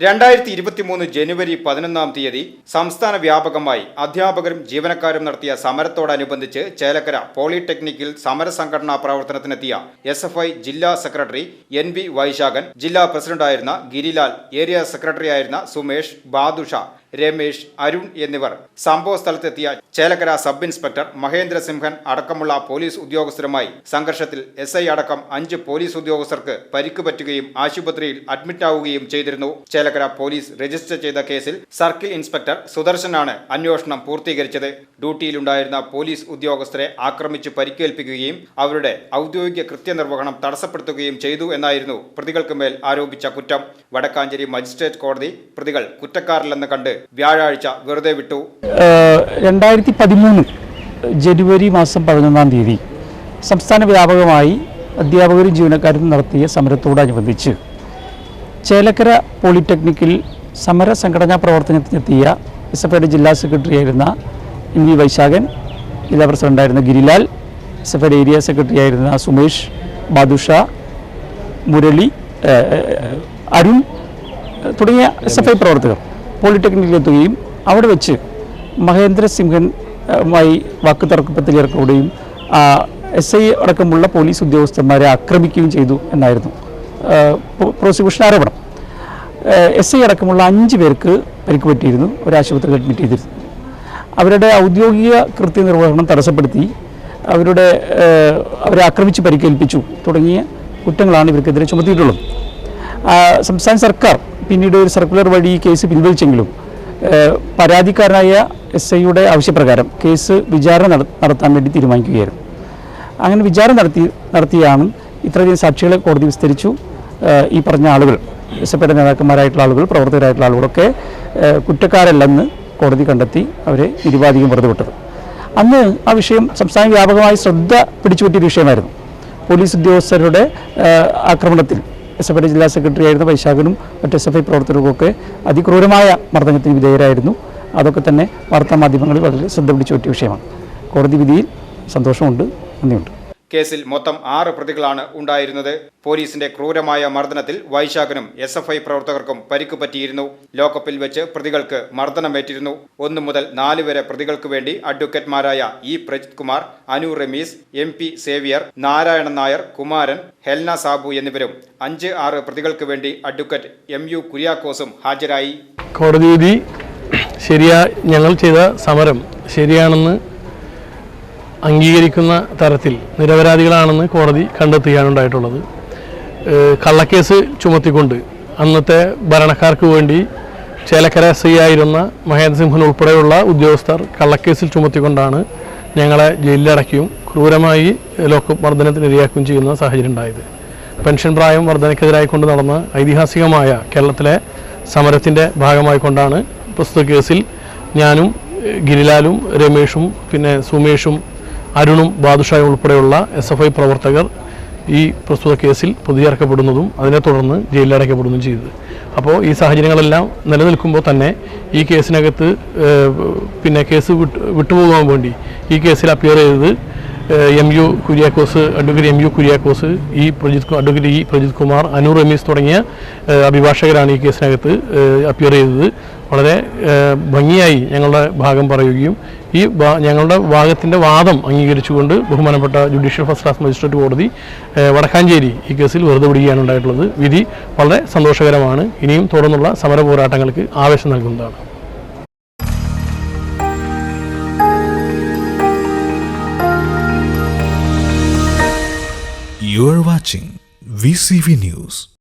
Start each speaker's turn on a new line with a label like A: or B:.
A: രണ്ടായിരത്തി ഇരുപത്തി മൂന്ന് ജനുവരി പതിനൊന്നാം തീയതി സംസ്ഥാന വ്യാപകമായി അധ്യാപകരും ജീവനക്കാരും നടത്തിയ സമരത്തോടനുബന്ധിച്ച് ചേലക്കര പോളിടെക്നിക്കിൽ സമരസംഘടനാ പ്രവർത്തനത്തിനെത്തിയ എസ് എഫ് ഐ ജില്ലാ സെക്രട്ടറി എൻ വി വൈശാഖൻ ജില്ലാ പ്രസിഡന്റായിരുന്ന ഗിരിലാൽ ഏരിയ സെക്രട്ടറിയായിരുന്ന സുമേഷ് ബാദുഷ രമേഷ് അരുൺ എന്നിവർ. സംഭവ സ്ഥലത്തെത്തിയ ചേലക്കര സബ് ഇൻസ്പെക്ടർ മഹേന്ദ്ര സിംഹൻ അടക്കമുള്ള പോലീസ് ഉദ്യോഗസ്ഥരുമായി സംഘർഷത്തിൽ എസ് അടക്കം അഞ്ച് പോലീസ് ഉദ്യോഗസ്ഥർക്ക് പരിക്ക് പറ്റുകയും ആശുപത്രിയിൽ അഡ്മിറ്റാവുകയും ചെയ്തിരുന്നു. ചേലക്കര പോലീസ് രജിസ്റ്റർ ചെയ്ത കേസിൽ സർക്കിൾ ഇൻസ്പെക്ടർ സുദർശനാണ് അന്വേഷണം പൂർത്തീകരിച്ചത്. ഡ്യൂട്ടിയിലുണ്ടായിരുന്ന പോലീസ് ഉദ്യോഗസ്ഥരെ ആക്രമിച്ച് പരിക്കേൽപ്പിക്കുകയും അവരുടെ ഔദ്യോഗിക കൃത്യനിർവഹണം തടസ്സപ്പെടുത്തുകയും ചെയ്തു എന്നായിരുന്നു പ്രതികൾക്ക് മേൽ ആരോപിച്ച കുറ്റം. വടക്കാഞ്ചേരി മജിസ്ട്രേറ്റ് കോടതി പ്രതികൾ കുറ്റക്കാരില്ലെന്ന് കണ്ട് വ്യാഴാഴ്ച വെറുതെ വിട്ടു.
B: രണ്ടായിരത്തി പതിമൂന്ന് ജനുവരി മാസം പതിനൊന്നാം തീയതി സംസ്ഥാന വ്യാപകമായി അധ്യാപകരും ജീവനക്കാരും നടത്തിയ സമരത്തോടനുബന്ധിച്ച് ചേലക്കര പോളിടെക്നിക്കിൽ സമര സംഘടനാ പ്രവർത്തനത്തിനെത്തിയ എസ് എഫ് ഐയുടെ ജില്ലാ സെക്രട്ടറി ആയിരുന്ന എം വി വൈശാഖൻ ജില്ലാ പ്രസിഡന്റായിരുന്ന ഗിരിലാൽ എസ് എഫ് ഐയുടെ ഏരിയ സെക്രട്ടറി ആയിരുന്ന സുമേഷ് ബാദുഷ മുരളി അരുൺ തുടങ്ങിയ എസ് എഫ് ഐ പ്രവർത്തകർ. പോളിടെക്നിക്കിലെത്തുകയും അവിടെ വെച്ച് മഹേന്ദ്ര സിംഹനുമായി വാക്ക് ഏർപ്പെടുകയും എസ് ഐ അടക്കമുള്ള പോലീസ് ഉദ്യോഗസ്ഥന്മാരെ ആക്രമിക്കുകയും ചെയ്തു എന്നായിരുന്നു. പ്രോസിക്യൂഷൻ ആരോപണം. എസ് ഐ അടക്കമുള്ള അഞ്ച് പേർക്ക് പരിക്ക് പറ്റിയിരുന്നു ഒരു ആശുപത്രിയിൽ അഡ്മിറ്റ് ചെയ്തിരുന്നു. അവരുടെ ഔദ്യോഗിക കൃത്യനിർവഹണം തടസ്സപ്പെടുത്തി അവരുടെ അവരെ ആക്രമിച്ച് പരിക്കേൽപ്പിച്ചു തുടങ്ങിയ കുറ്റങ്ങളാണ് ഇവർക്കെതിരെ ചുമത്തിയിട്ടുള്ളത്. സംസ്ഥാന സർക്കാർ പിന്നീട് ഒരു സർക്കുലർ വഴി ഈ കേസ് പിൻവലിച്ചെങ്കിലും പരാതിക്കാരനായ എസ് ഐയുടെ ആവശ്യപ്രകാരം കേസ് വിചാരണ നടത്താൻ വേണ്ടി തീരുമാനിക്കുകയായിരുന്നു. അങ്ങനെ വിചാരണ നടത്തി നടത്തിയാണ് ഇത്രയധികം സാക്ഷികളെ കോടതി വിസ്തരിച്ചു. ഈ പറഞ്ഞ ആളുകൾ എസ് എഫ് നേതാക്കന്മാരായിട്ടുള്ള ആളുകൾ പ്രവർത്തകരായിട്ടുള്ള ആളുകളൊക്കെ കുറ്റക്കാരല്ലെന്ന് കോടതി കണ്ടെത്തി അവരെ നിരുപാധികം വെറുതെ വിട്ടത് അന്ന് ആ വിഷയം സംസ്ഥാന വ്യാപകമായി ശ്രദ്ധ പിടിച്ചുപറ്റിയ വിഷയമായിരുന്നു. പോലീസ് ഉദ്യോഗസ്ഥരുടെ ആക്രമണത്തിൽ എസ് എഫ് ഐയുടെ ജില്ലാ സെക്രട്ടറി ആയിരുന്ന വൈശാഖനും മറ്റ് എസ് എഫ് ഐ പ്രവർത്തകർക്കൊക്കെ അതിക്രൂരമായ മർദ്ദനത്തിന് വിധേയരായിരുന്നു. അതൊക്കെ തന്നെ വാർത്താമാധ്യമങ്ങളിൽ വളരെ ശ്രദ്ധ പിടിച്ചു വിഷയമാണ്. കോടതി വിധിയിൽ സന്തോഷമുണ്ട് നന്ദിയുണ്ട്.
A: കേസിൽ മൊത്തം ആറ് പ്രതികളാണ് ഉണ്ടായിരുന്നത്. പോലീസിന്റെ ക്രൂരമായ മർദ്ദനത്തിൽ വൈശാഖനും എസ് എഫ് ഐ പ്രവർത്തകർക്കും പരിക്ക് പറ്റിയിരുന്നു ലോക്കപ്പിൽ വെച്ച് പ്രതികൾക്ക് മർദ്ദനമേറ്റിരുന്നു. ഒന്നു മുതൽ നാല് വരെ പ്രതികൾക്ക് വേണ്ടി അഡ്വക്കേറ്റ്മാരായ E Prajith Kumar Anu Rameez M P Xavier Narayanan Nair Kumaran Helna Sabu എന്നിവരും അഞ്ച് ആറ് പ്രതികൾക്ക് വേണ്ടി അഡ്വക്കേറ്റ് എം യു കുര്യാക്കോസും ഹാജരായി.
C: കോടതി വിധി ശരിയാ ഞങ്ങൾ ചെയ്ത സമരം ശരിയാണെന്ന് അംഗീകരിക്കുന്ന തരത്തിൽ നിരപരാധികളാണെന്ന് കോടതി കണ്ടെത്തുകയാണ് ഉണ്ടായിട്ടുള്ളത് കള്ളക്കേസ് ചുമത്തിക്കൊണ്ട് അന്നത്തെ ഭരണക്കാർക്ക് വേണ്ടി ചേലക്കര ഐ ആയിരുന്ന മഹേന്ദ്ര സിംഹൻ ഉൾപ്പെടെയുള്ള ഉദ്യോഗസ്ഥർ കള്ളക്കേസിൽ ചുമത്തിക്കൊണ്ടാണ് ഞങ്ങളെ ജയിലിലടക്കുകയും ക്രൂരമായി ലോക്കപ്പ് മർദ്ദനത്തിനിരയാക്കുകയും ചെയ്യുന്ന സാഹചര്യം ഉണ്ടായത്. പെൻഷൻ പ്രായം വർധനയ്ക്കെതിരായി കൊണ്ട് നടന്ന ഐതിഹാസികമായ കേരളത്തിലെ സമരത്തിന്റെ ഭാഗമായിക്കൊണ്ടാണ് പ്രസ്തുത കേസിൽ ഞാനും ഗിരിലാലും രമേഷും പിന്നെ സുമേഷും അരുണും ബാദുഷായും ഉൾപ്പെടെയുള്ള എസ് എഫ് ഐ പ്രവർത്തകർ ഈ പ്രസ്തുത കേസിൽ പ്രതിചേർക്കപ്പെടുന്നതും അതിനെ തുടർന്ന് ജയിലിലടയ്ക്കപ്പെടുന്നതും ചെയ്തത്. അപ്പോൾ ഈ സാഹചര്യങ്ങളെല്ലാം നിലനിൽക്കുമ്പോൾ തന്നെ ഈ കേസിനകത്ത് പിന്നെ കേസ് വിട്ട് വിട്ടുപോകാൻ വേണ്ടി ഈ കേസിൽ അപ്പിയർ ചെയ്തത് M U Kuriakose advocate M U Kuriakose E Prajith advocate E Prajith Kumar Anu Rameez തുടങ്ങിയ അഭിഭാഷകരാണ് ഈ കേസിനകത്ത് അപ്പിയർ ചെയ്തത്. വളരെ ഭംഗിയായി ഞങ്ങളുടെ ഭാഗം പറയുകയും ഈ ഞങ്ങളുടെ ഭാഗത്തിന്റെ വാദം അംഗീകരിച്ചുകൊണ്ട് ബഹുമാനപ്പെട്ട ജുഡീഷ്യൽ ഫസ്റ്റ് ക്ലാസ് മജിസ്ട്രേറ്റ് കോടതി വടക്കാഞ്ചേരി ഈ കേസിൽ വെറുതെ വിടുകയാണ് ഉണ്ടായിട്ടുള്ളത്. വിധി വളരെ സന്തോഷകരമാണ്. ഇനിയും തുടർന്നുള്ള സമര പോരാട്ടങ്ങൾക്ക് ആവേശം നൽകുന്നതാണ്.
D: You are watching VCV News.